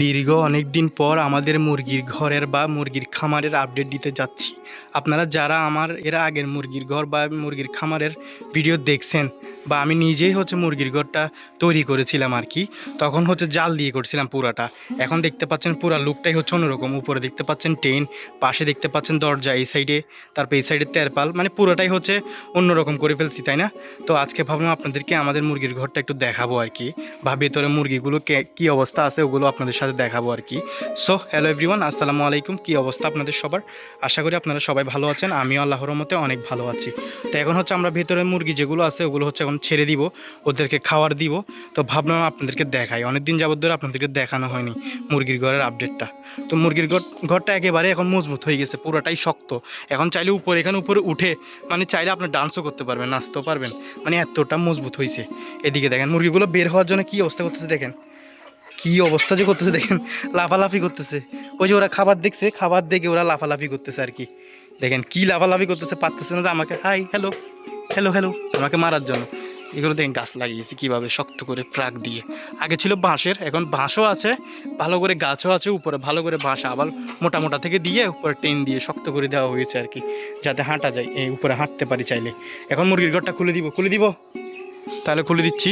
দীর্ঘ অনেক দিন পর আমাদের মুরগির ঘরের বা মুরগির খামারের আপডেট দিতে যাচ্ছি। আপনারা যারা আমার, এর আগের মুরগির ঘর বা মুরগির খামারের ভিডিও দেখছেন বা আমি নিজেই হচ্ছে মুরগির ঘরটা তৈরি করেছিলাম আর কি। তখন হচ্ছে জাল দিয়ে করছিলাম পুরাটা। এখন দেখতে পাচ্ছেন পুরা লুকটাই হচ্ছে অন্যরকম। উপরে দেখতে পাচ্ছেন টেন, পাশে দেখতে পাচ্ছেন দরজা এই সাইডে, তারপর এই সাইডে তেরপাল মানে পুরোটাই হচ্ছে অন্যরকম করে ফেলছি, তাই না? তো আজকে ভাবলাম আপনাদেরকে আমাদের মুরগির ঘরটা একটু দেখাবো আর কি। বা ভেতরে মুরগিগুলো কে- অবস্থা আছে ওগুলো আপনাদের সাথে দেখাবো আর কি। সো হ্যালো এভরিওয়ান আসসালামু আলাইকুম। কি অবস্থা আপনাদের সবার? আশা করি আপনারা সবাই ভালো আছেন। আমিও আল্লাহর মতে অনেক ভালো আছি। তো এখন হচ্ছে আমরা ভেতরে মুরগি যেগুলো আছে ওগুলো হচ্ছে এখন ছেড়ে দিব, ওদেরকে খাওয়ার দিব। তো ভাবলাম আপনাদেরকে দেখাই। অনেক দিন যাবত ধরে আপনাদেরকে দেখানো হয়নি মুরগির ঘরের আপডেটটা তো মুরগির ঘর, ঘরটা একেবারে এখন মজবুত হয়ে গেছে, পুরোটাই শক্ত। এখন চাইলে উপরে, এখানে উপরে উঠে মানে চাইলে আপনি ডান্সও করতে পারবেন, নাচতেও পারবেন। মানে এতটা মজবুত হয়েছে। এদিকে দেখেন, মুরগিগুলো বের হওয়ার জন্য কী অবস্থা করতেছে দেখেন। কি অবস্থা যে করতেছে দেখেন, লাফালাফি করতেছে। ওই যে ওরা খাবার দেখছে, খাবার দেখে ওরা লাফালাফি করতেছে আর কি। দেখেন কি লাফালাফি করতেছে, পারতেছে না যে আমাকে হাই হ্যালো হ্যালো হ্যালো আমাকে মারার জন্য। এগুলো দেখেন গাছ লাগিয়েছি, কীভাবে শক্ত করে প্রাক দিয়ে। আগে ছিল বাঁশের, এখন বাঁশও আছে। ভালো করে গাছও আছে উপরে, ভালো করে বাঁশ আবার মোটা মোটা থেকে দিয়ে উপরে টেন দিয়ে শক্ত করে দেওয়া হয়েছে আর কি, যাতে হাঁটা যায়, এই উপরে হাঁটতে পারি চাইলে। এখন মুরগির ঘরটা খুলে দিব খুলে দিব? তাহলে খুলে দিচ্ছি।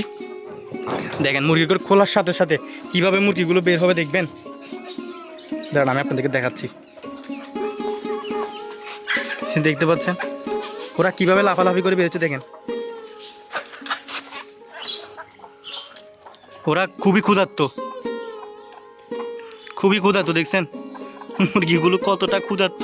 দেখেন মুরগির ঘর খোলার সাথে সাথে কীভাবে মুরগিগুলো বের হবে দেখবেন? দাঁড়ান, আমি আপনাদেরকে দেখাচ্ছি। দেখতে পাচ্ছেন? ওরা কীভাবে লাফালাফি করে বেরোচ্ছে দেখেন। ওরা খুবই ক্ষুধার্ত। খুবই ক্ষুধার্ত, দেখছেন? মুরগিগুলো কতটা ক্ষুধার্ত।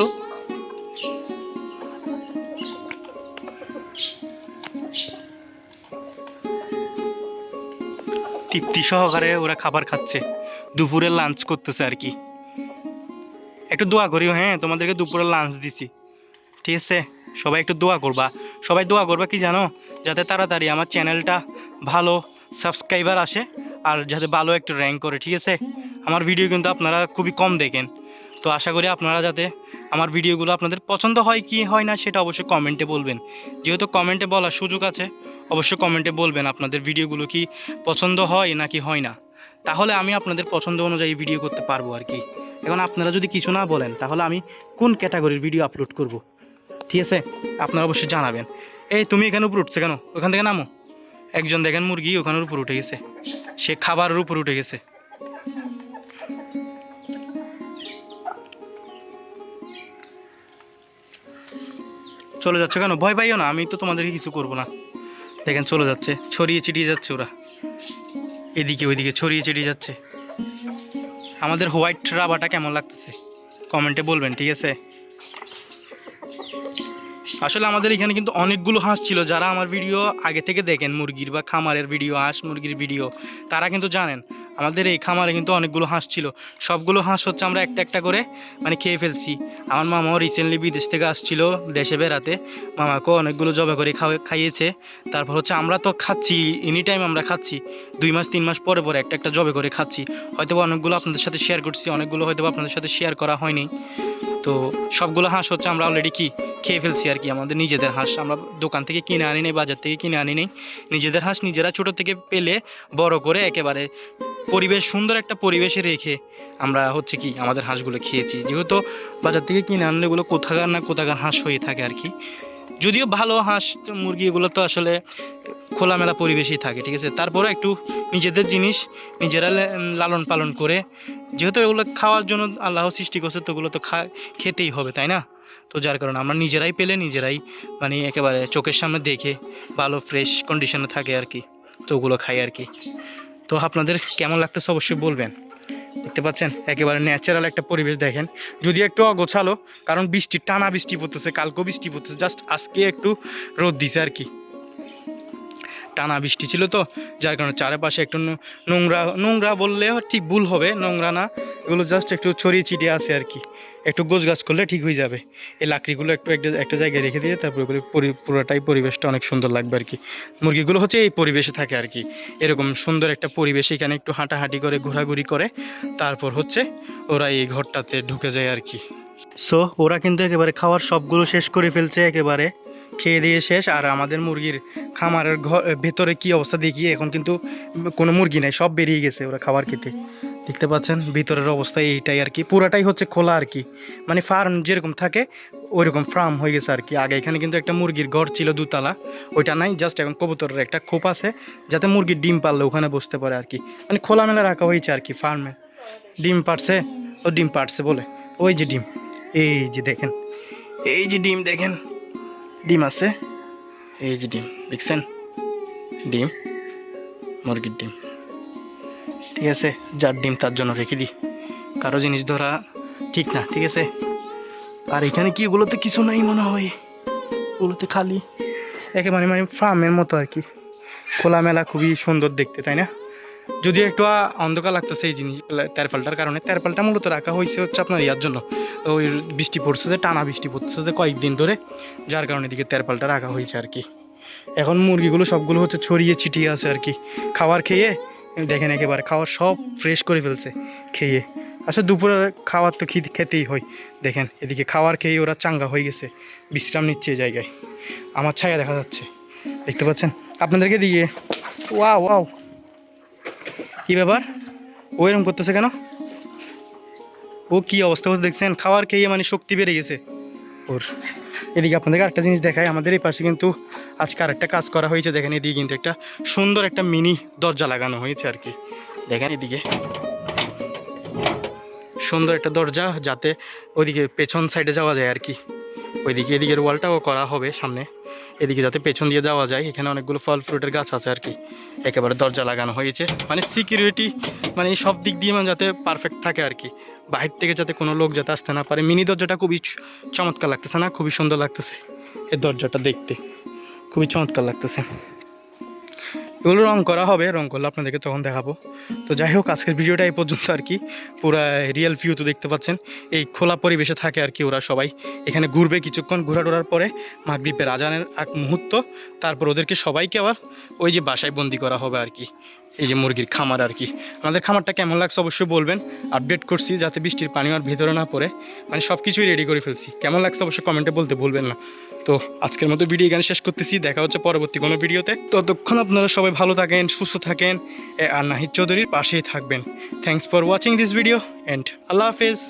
তৃপ্তি সহকারে ওরা খাবার খাচ্ছে। দুপুরে লাঞ্চ করতেছে আর কি। একটু দোয়া করিও হ্যাঁ তোমাদেরকে দুপুরে লাঞ্চ দিছি। ঠিক আছে? সবাই একটু দোয়া করবা। সবাই দোয়া করবা কি জানো? যাতে তাড়াতাড়ি আমার চ্যানেলটা ভালো সাবস্ক্রাইবার আসে। আর যাতে ভালো একটা র্যাঙ্ক করে, ঠিক আছে? আমার ভিডিও কিন্তু আপনারা খুবই কম দেখেন। তো আশা করি আপনারা যাতে আমার ভিডিওগুলো আপনাদের পছন্দ হয় কি হয় না সেটা অবশ্যই কমেন্টে বলবেন। যেহেতু কমেন্টে বলার সুযোগ আছে, অবশ্যই কমেন্টে বলবেন আপনাদের ভিডিওগুলো কি পছন্দ হয় নাকি হয় না। তাহলে আমি আপনাদের পছন্দ অনুযায়ী ভিডিও করতে পারব আর কি। এখন আপনারা যদি কিছু না বলেন, তাহলে আমি কোন ক্যাটাগরির ভিডিও আপলোড করব? ঠিক আছে? আপনারা অবশ্যই জানাবেন। এই, তুমি এখানে উপর উঠছে কেন? ওখান থেকে নামো। একজন দেখেন মুরগি ওখানের উপর উঠে গেছে। সে খাবারের উপর উঠে গেছে। চলে যাচ্ছে কেন? ভয় পাইও না, আমি তো তোমাদেরকে কিছু করব না। দেখেন চলে যাচ্ছে, ছড়িয়ে ছিটিয়ে যাচ্ছে ওরা। এদিকে ওইদিকে ছড়িয়ে ছিটিয়ে যাচ্ছে। আমাদের হোয়াইট রাবাটা কেমন লাগতেছে? কমেন্টে বলবেন, ঠিক আছে? আসলে আমাদের এখানে কিন্তু অনেকগুলো হাঁস ছিল, যারা আমার ভিডিও আগে থেকে দেখেন, মুরগির বা খামারের ভিডিও হাঁস মুরগির ভিডিও তারা কিন্তু জানেন। আমাদের এই খামারে কিন্তু অনেকগুলো হাঁস ছিল। সবগুলো হাঁস হচ্ছে আমরা একটা একটা করে মানে খেয়ে ফেলছি। আমার মামাও রিসেন্টলি বিদেশ থেকে আসছিল, দেশে বেড়াতে। মামাকেও অনেকগুলো জবে করে খাইয়েছে। তারপর হচ্ছে আমরা তো খাচ্ছি এনি টাইম আমরা খাচ্ছি। দুই মাস, তিন মাস পরে পরে একটা একটা জবে করে খাচ্ছি। হয়তো অনেকগুলো আপনাদের সাথে শেয়ার করছি, অনেকগুলো হয়তো আপনাদের সাথে শেয়ার করা হয়নি। তো সবগুলো হাঁস হচ্ছে আমরা অলরেডি কি খেয়ে ফেলছি আর কি, আমাদের নিজেদের হাঁস আমরা দোকান থেকে কিনে আনি নেই, বাজার থেকে কিনে আনি নেই। নিজেদের হাঁস নিজেরা ছোটো থেকে পেলে বড় করে একেবারে পরিবেশ, সুন্দর একটা পরিবেশে রেখে আমরা হচ্ছে কি আমাদের হাঁসগুলো খেয়েছি। যেহেতু বাজার থেকে কিনে আনলে এগুলো কোথাকার না কোথাকার হাঁস হয়ে থাকে আর কি। যদিও ভালো হাঁস, মুরগি এগুলো তো আসলে খোলামেলা পরিবেশেই থাকে, ঠিক আছে? তারপরে একটু নিজেদের জিনিস নিজেরা লালন পালন করে, যেহেতু এগুলো খাওয়ার জন্য আল্লাহ সৃষ্টি করছে, তো ওগুলো তো খা, খেতেই হবে, তাই না? তো যার কারণে আমরা নিজেরাই পেলে নিজেরাই মানে একেবারে চোখের সামনে দেখে ভালো ফ্রেশ কন্ডিশনে থাকে আর কি। তো ওগুলো খাই আর কি। তো আপনাদের কেমন লাগতেছে অবশ্যই বলবেন। দেখতে পাচ্ছেন, একেবারে ন্যাচারাল একটা পরিবেশ দেখেন। যদি একটু অগোছালো, কারণ বৃষ্টি, টানা বৃষ্টি পড়তেছে, কালকেও বৃষ্টি পড়তেছে জাস্ট আজকে একটু রোদ দিছে আর কি। টানা বৃষ্টি ছিল তো, যার কারণে চারপাশে একটু নোংরা নোংরা বললেও ঠিক ভুল হবে, নোংরা না। এগুলো জাস্ট একটু ছড়িয়ে ছিটিয়ে আছে আর কি। একটু গোছ গাছ করলে ঠিক হয়ে যাবে। এই লাকড়িগুলো একটু একটা একটা জায়গায় রেখে দিয়ে তারপরে পুরোটাই পরিবেশটা অনেক সুন্দর লাগবে আর কি। মুরগিগুলো হচ্ছে এই পরিবেশে থাকে আর কি। এরকম সুন্দর একটা পরিবেশে এখানে একটু হাঁটাহাঁটি করে, ঘোরাঘুরি করে, তারপর হচ্ছে ওরা এই ঘরটাতে ঢুকে যায় আর কি। সো ওরা কিন্তু একেবারে খাওয়ার সবগুলো শেষ করে ফেলছে একেবারে। খেয়ে দিয়ে শেষ। আর আমাদের মুরগির খামারের ঘর ভেতরে কী অবস্থা দেখি, এখন কিন্তু কোনো মুরগি নাই, সব বেরিয়ে গেছে ওরা খাবার খেতে। দেখতে পাচ্ছেন, ভিতরের অবস্থা এইটাই আর কি। পুরাটাই হচ্ছে খোলা আর কি। মানে ফার্ম যেরকম থাকে, ওইরকম ফার্ম হয়ে গেছে আর কি। আগে এখানে কিন্তু একটা মুরগির ঘর ছিল দুতলা, ওইটা নাই, জাস্ট এখন কবুতরের একটা খোপ আছে, যাতে মুরগির ডিম পারলে ওখানে বসতে পারে আর কি। মানে খোলামেলা রাখা হয়েছে আর কি ফার্মে। ডিম পারছে? ও ডিম পারছে বলে। ওই যে ডিম, এই যে দেখেন, এই যে ডিম দেখেন। ডিম আছে। এই যে ডিম, দেখছেন? ডিম, মুরগির ডিম। ঠিক আছে, যার ডিম তার জন্য রেখে দিই। কারও জিনিস ধরা ঠিক না, ঠিক আছে? আর এখানে কি ওগুলোতে কিছু নাই মনে হয়? ওগুলোতে খালি একেবারে মানে ফার্মের মতো আর কি। খোলামেলা, খুবই সুন্দর দেখতে, তাই না? যদিও একটু অন্ধকার লাগতেছে এই জিনিস তেরপালটার কারণে, তেরপালটা মূলত রাখা হয়েছে হচ্ছে আপনার ইয়ার জন্য। ওই বৃষ্টি পড়ছে যে, টানা বৃষ্টি পড়ছে যে কয়েকদিন ধরে, যার কারণে এদিকে তেরপালটা রাখা হয়েছে আর কি। এখন মুরগিগুলো সবগুলো হচ্ছে ছড়িয়ে ছিটিয়ে আছে আর কি। খাবার খেয়ে, দেখেন একেবারে খাবার সব ফ্রেশ করে ফেলছে খেয়ে। আচ্ছা দুপুরে খাবার তো খেতেই হয়। দেখেন, এদিকে খাবার খেয়ে ওরা চাঙ্গা হয়ে গেছে, বিশ্রাম নিচ্ছে এই জায়গায়। আমার ছায়া দেখা যাচ্ছে। দেখতে পাচ্ছেন? আপনাদেরকে দিয়ে ওয়াও ওয়াও। কি ব্যাপার? ও এরকম করতেছে কেন? ও কি অবস্থা হচ্ছে দেখছেন? খাওয়ার খেয়ে মানে শক্তি বেড়ে গেছে। ওর এদিকে আপনাদেরকে আরেকটা জিনিস দেখায় আমাদের এই পাশে কিন্তু আজকে আরেকটা কাজ করা হয়েছে। দেখেন এদিকে কিন্তু একটা সুন্দর একটা মিনি দরজা লাগানো হয়েছে আর কি। দেখেন এদিকে। সুন্দর একটা দরজা যাতে ওইদিকে পেছন সাইডে যাওয়া যায় আর কি। ওইদিকে, এদিকের ওয়ালটাও করা হবে সামনে। এদিকে যাতে পেছন দিয়ে যাওয়া যায়, এখানে অনেকগুলো ফল ফ্রুটের গাছ আছে আর কি। একেবারে দরজা লাগানো হয়েছে। মানে সিকিউরিটি মানে সব দিক দিয়ে মানে যাতে পারফেক্ট থাকে আর কি। বাহির থেকে যাতে কোনো লোক যাতে আসতে না পারে। মিনি দরজাটা খুবই চমৎকার লাগতেছে না? খুবই সুন্দর লাগতেছে। এই দরজাটা দেখতে খুবই চমৎকার লাগতেছে। এগুলো রং করা হবে, রং করলে আপনাদেরকে তখন দেখাবো। তো যাই হোক, আজকের ভিডিওটা এই পর্যন্ত আর কি। পুরা রিয়েল ভিউ তো দেখতে পাচ্ছেন। এই খোলা পরিবেশে থাকে আর কি ওরা সবাই। এখানে ঘুরবে কিছুক্ষণ ঘোরা টোরার পরে মাগরীবের আজানের এক মুহূর্ত। তারপর ওদেরকে সবাইকে আবার ওই যে বাসায় বন্দি করা হবে আর কি। এই যে মুরগির খামার আর কি। আমাদের খামারটা কেমন লাগছে অবশ্যই বলবেন। আপডেট করছি যাতে বৃষ্টির পানি আর ভেতরে না পড়ে। মানে সব কিছুই রেডি করে ফেলছি। কেমন লাগছে অবশ্যই কমেন্টে বলতে ভুলবেন না। তো আজকের মতো ভিডিও এখানে শেষ করতেছি। দেখা হচ্ছে পরবর্তী কোনো ভিডিওতে ততক্ষণ আপনারা সবাই ভালো থাকেন, সুস্থ থাকেন। আর নাহিদ চৌধুরীর পাশেই থাকবেন। Thanks for watching this video and আল্লাহ হাফেজ।